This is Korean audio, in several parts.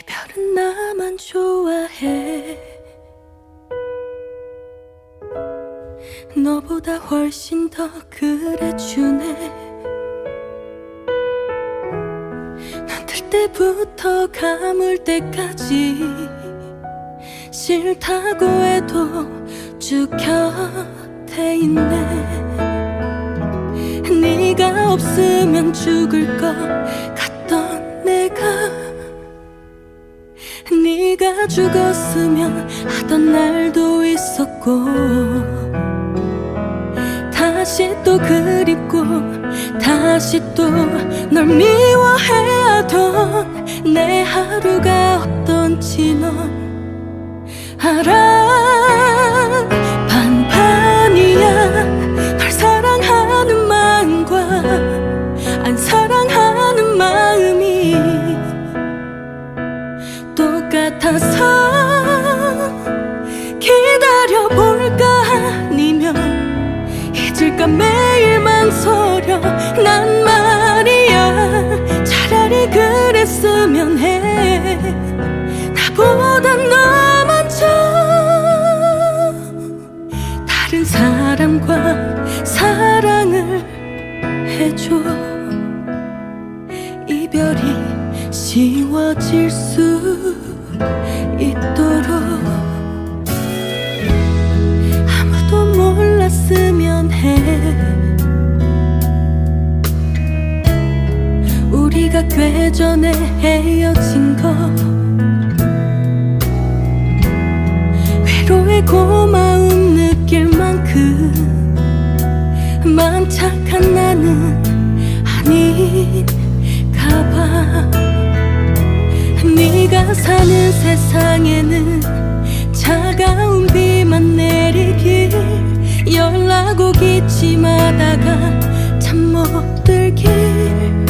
이별은 나만 좋아해. 너보다 훨씬 더 그래주네. 눈뜰 때부터 감을 때까지 싫다고 해도 쭉 곁에 있네. 네가 없으면 죽을 것 죽었으면 하던 날도 있었고 다시 또 그립고 다시 또 널 미워해하던 내 하루가 어떤지 넌 알아 잊을까 매일 망설여 난 말이야. 차라리 그랬으면 해. 나보다 너 먼저 다른 사람과 사랑을 해줘. 이별이 쉬워질 수 전에 헤어진 거. 외로에 고마움 느낄 만큼 마음 착한 나는 아닌가 봐. 네가 사는 세상에는 차가운 비만 내리길 연락 오기 지마다가 잠 못 들길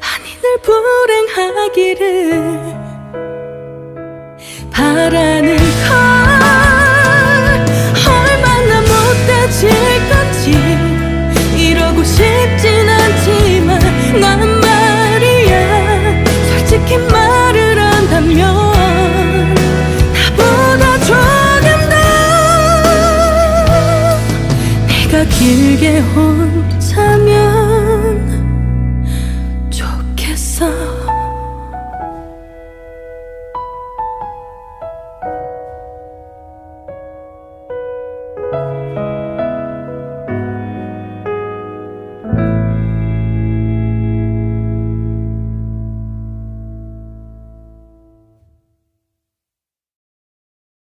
아니 늘 불행하기를 바라는 걸 얼마나 못돼질 건지 이러고 싶진 않지만 난 말이야. 솔직히 말을 한다면 길게 온